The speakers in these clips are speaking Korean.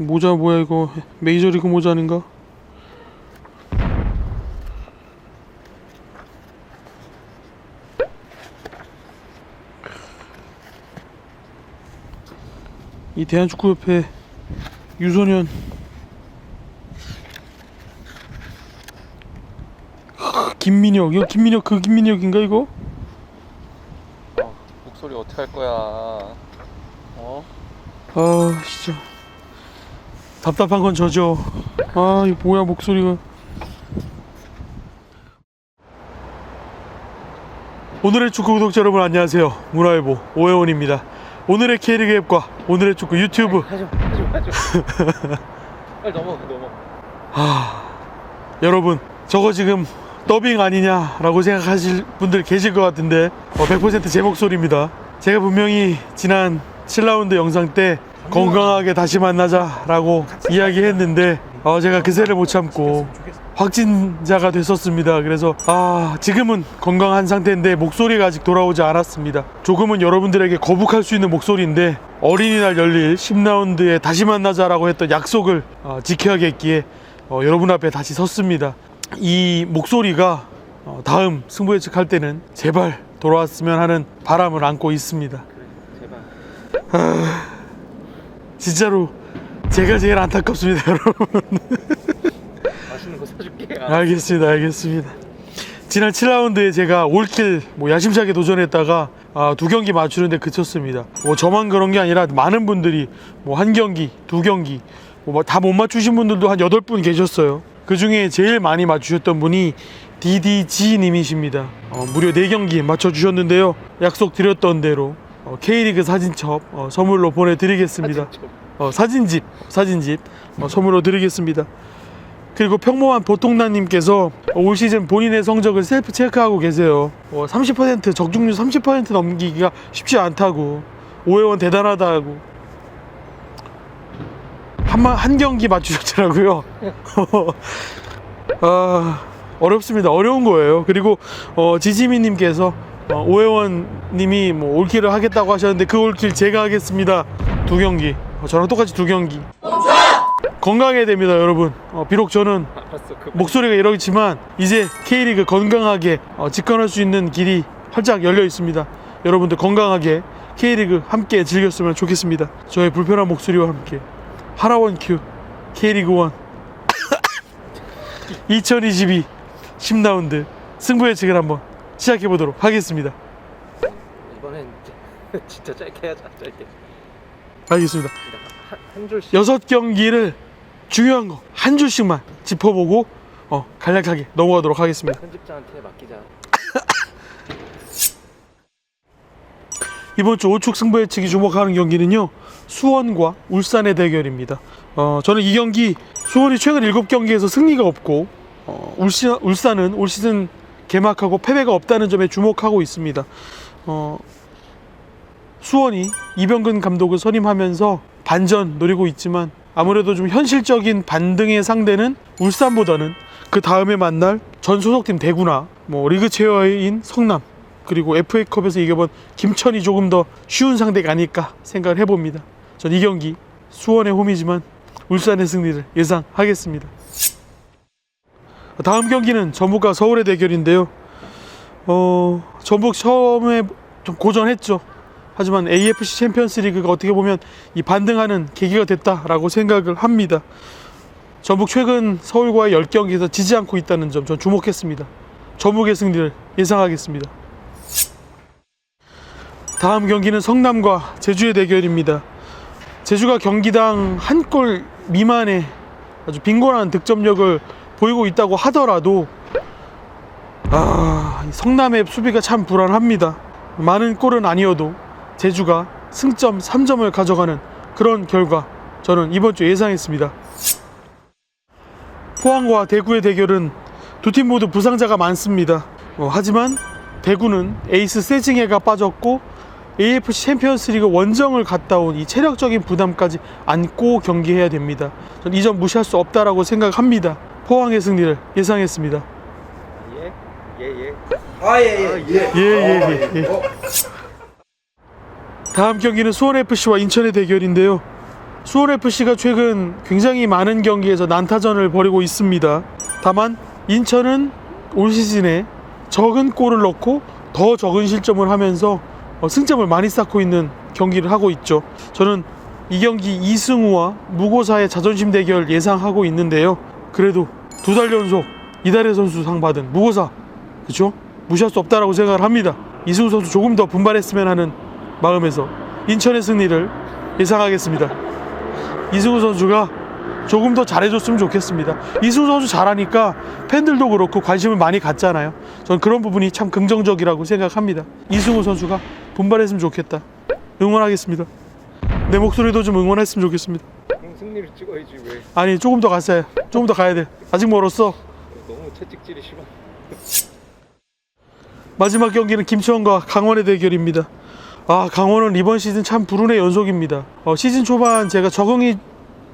모자 뭐야 이거 메이저리그 모자 아닌가? 이 대한축구협회 유소년 김민혁 이거 김민혁 그 김민혁인가 이거? 어, 목소리 어떻게 할 거야? 어? 아 진짜 답답한 건 저죠. 아 이거 뭐야 목소리가. 오늘의 축구 구독자 여러분 안녕하세요. 문화일보 오해원입니다. 오늘의 K리그 앱과 오늘의 축구 유튜브. 마, 하지 마. 빨리 넘어, 넘어. 아 여러분 저거 지금 더빙 아니냐라고 생각하실 분들 계실 것 같은데 어, 100%제 목소리입니다. 제가 분명히 지난 7라운드 영상 때 건강하게 다시 만나자라고 이야기했는데 어, 제가 그새를 못 참고 확진자가 됐었습니다. 그래서 아 지금은 건강한 상태인데 목소리가 아직 돌아오지 않았습니다. 조금은 여러분들에게 거북할 수 있는 목소리인데 어린이날 열릴 10라운드에 다시 만나자라고 했던 약속을 어, 지켜야겠기에 어, 여러분 앞에 다시 섰습니다. 이 목소리가 어, 다음 승부 예측할 때는 제발 돌아왔으면 하는 바람을 안고 있습니다. 제발. 진짜로 제가 제일 안타깝습니다, 여러분. 맛있는 거 사줄게. 알겠습니다, 알겠습니다. 지난 7라운드에 제가 올킬 뭐 야심차게 도전했다가 아, 두 경기 맞추는데 그쳤습니다. 뭐 저만 그런 게 아니라 많은 분들이 뭐 한 경기, 두 경기 뭐 다 못 맞추신 분들도 한 여덟 분 계셨어요. 그 중에 제일 많이 맞추셨던 분이 DDG 님이십니다. 어, 무려 네 경기 맞춰주셨는데요. 약속 드렸던 대로 어, K리그 사진첩 어, 선물로 보내드리겠습니다. 어, 사진집, 사진집 어, 선물로 드리겠습니다. 그리고 평범한 보통남님께서 올 시즌 본인의 성적을 셀프 체크하고 계세요. 어, 30% 적중률 30% 넘기기가 쉽지 않다고 오해원 대단하다고 한한 한 경기 맞추셨더라고요. 아 어렵습니다. 어려운 거예요. 그리고 어, 지지미님께서 어, 오해원님이 뭐 올킬을 하겠다고 하셨는데 그 올킬 제가 하겠습니다. 두 경기 어, 저랑 똑같이 두 경기. 건강해야 됩니다, 여러분. 어, 비록 저는 목소리가 이러지만 이제 K리그 건강하게 어, 직관할 수 있는 길이 활짝 열려 있습니다. 여러분들 건강하게 K리그 함께 즐겼으면 좋겠습니다. 저의 불편한 목소리와 함께 하라원 큐 K리그 1 2022 10라운드 승부 예측을 한번 시작해 보도록 하겠습니다. 이번엔 진짜- 짧게 하자. 짧게. 알겠습니다. 한, 한 줄씩. 여섯 경기를 중요한 거 한 줄씩만 짚어보고 어, 간략하게 넘어가도록 하겠습니다. 편집자한테 맡기자. 이번 주 5축 승부 예측이 주목하는 경기는요 수원과 울산의 대결입니다. 어, 저는 이 경기 수원이 최근 7경기에서 승리가 없고 어, 울시, 울산은 올 시즌 개막하고 패배가 없다는 점에 주목하고 있습니다. 어, 수원이 이병근 감독을 선임하면서 반전 노리고 있지만 아무래도 좀 현실적인 반등의 상대는 울산보다는 그 다음에 만날 전 소속팀 대구나 뭐 리그 최하위인 성남 그리고 FA컵에서 이겨본 김천이 조금 더 쉬운 상대가 아닐까 생각을 해봅니다. 전 이 경기 수원의 홈이지만 울산의 승리를 예상하겠습니다. 다음 경기는 전북과 서울의 대결인데요. 어, 전북 처음에 좀 고전했죠. 하지만 AFC 챔피언스 리그가 어떻게 보면 이 반등하는 계기가 됐다라고 생각을 합니다. 전북 최근 서울과의 10경기에서 지지 않고 있다는 점 전 주목했습니다. 전북의 승리를 예상하겠습니다. 다음 경기는 성남과 제주의 대결입니다. 제주가 경기당 한 골 미만의 아주 빈곤한 득점력을 보이고 있다고 하더라도 아, 이 성남의 수비가 참 불안합니다. 많은 골은 아니어도 제주가 승점 3점을 가져가는 그런 결과 저는 이번 주 예상했습니다. 포항과 대구의 대결은 두 팀 모두 부상자가 많습니다. 어, 하지만 대구는 에이스 세징해가 빠졌고 AFC 챔피언스리그 원정을 갔다 온 이 체력적인 부담까지 안고 경기해야 됩니다. 전이점 무시할 수 없다라고 생각합니다. 포항의 승리를 예상했습니다. 예? 예, 예. 아, 예, 예, 예. 예, 예, 예, 예. 어, 다음 경기는 수원 FC와 인천의 대결인데요. 수원 FC가 최근 굉장히 많은 경기에서 난타전을 벌이고 있습니다. 다만 인천은 올 시즌에 적은 골을 넣고 더 적은 실점을 하면서 어, 승점을 많이 쌓고 있는 경기를 하고 있죠. 저는 이 경기 이승우와 무고사의 자존심 대결 예상하고 있는데요. 그래도 두 달 연속 이달의 선수 상 받은 무고사 그렇죠? 무시할 수 없다라고 생각을 합니다. 이승우 선수 조금 더 분발했으면 하는 마음에서 인천의 승리를 예상하겠습니다. 이승우 선수가 조금 더 잘해줬으면 좋겠습니다. 이승우 선수 잘하니까 팬들도 그렇고 관심을 많이 갖잖아요. 저는 그런 부분이 참 긍정적이라고 생각합니다. 이승우 선수가 분발했으면 좋겠다. 응원하겠습니다. 내 목소리도 좀 응원했으면 좋겠습니다. 찍어야지 왜 아니 조금 더 갔어요. 조금 더 가야 돼. 아직 멀었어. 너무 채찍질이 심한 마지막 경기는 김치원과 강원의 대결입니다. 아 강원은 이번 시즌 참 불운의 연속입니다. 어, 시즌 초반 제가 적응이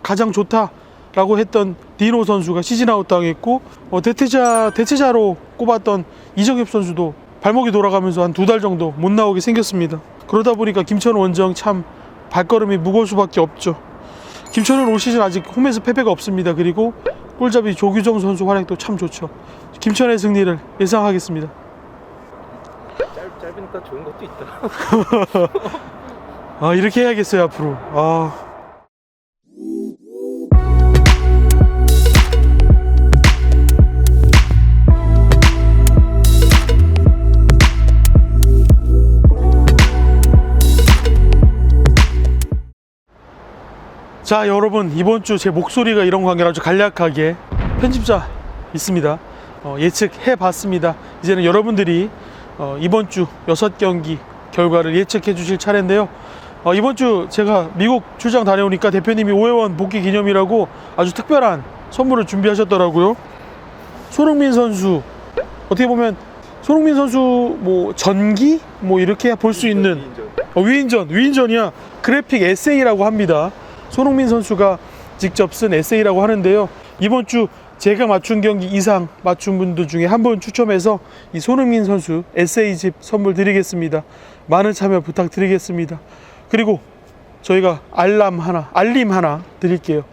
가장 좋다라고 했던 디노 선수가 시즌 아웃 당했고 어, 대체자 대체자로 꼽았던 이정엽 선수도 발목이 돌아가면서 한 두 달 정도 못 나오게 생겼습니다. 그러다 보니까 김천 원정 참 발걸음이 무거울 수밖에 없죠. 김천은 올 시즌 아직 홈에서 패배가 없습니다. 그리고 골잡이 조규정 선수 활약도 참 좋죠. 김천의 승리를 예상하겠습니다. 짧, 짧으니까 좋은 것도 있다 아 이렇게 해야겠어요 앞으로 아 자 여러분 이번 주 제 목소리가 이런 관계라 아주 간략하게 편집자 있습니다 어, 예측해 봤습니다 이제는 여러분들이 어, 이번 주 여섯 경기 결과를 예측해 주실 차례인데요 어, 이번 주 제가 미국 출장 다녀오니까 대표님이 오해원 복귀 기념이라고 아주 특별한 선물을 준비하셨더라고요 손흥민 선수 어떻게 보면 손흥민 선수 뭐 전기 뭐 이렇게 볼 수 있는 인정. 어, 위인전, 위인전이야. 그래픽 에세이라고 합니다. 손흥민 선수가 직접 쓴 에세이라고 하는데요. 이번 주 제가 맞춘 경기 이상 맞춘 분들 중에 한 분 추첨해서 이 손흥민 선수 에세이집 선물 드리겠습니다. 많은 참여 부탁드리겠습니다. 그리고 저희가 알람 하나, 알림 하나 드릴게요.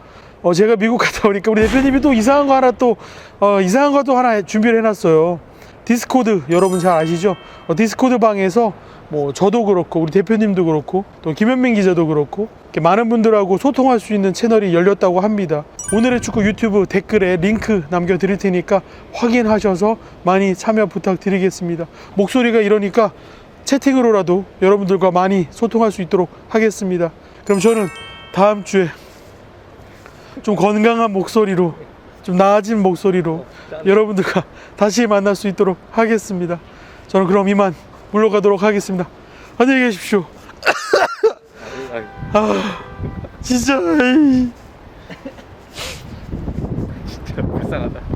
어, 제가 미국 갔다 오니까 우리 대표님이 또 이상한 거 하나 또, 어, 이상한 것도 하나 준비를 해놨어요. 디스코드 여러분 잘 아시죠? 어, 디스코드 방에서 뭐 저도 그렇고 우리 대표님도 그렇고 또 김현민 기자도 그렇고 많은 분들하고 소통할 수 있는 채널이 열렸다고 합니다. 오늘의 축구 유튜브 댓글에 링크 남겨드릴 테니까 확인하셔서 많이 참여 부탁드리겠습니다. 목소리가 이러니까 채팅으로라도 여러분들과 많이 소통할 수 있도록 하겠습니다. 그럼 저는 다음 주에 좀 건강한 목소리로 좀 나아진 목소리로 여러분들과 다시 만날 수 있도록 하겠습니다. 저는 그럼 이만 물러가도록 하겠습니다. 안녕히 계십시오. 아유, 진짜. 진짜 불쌍하다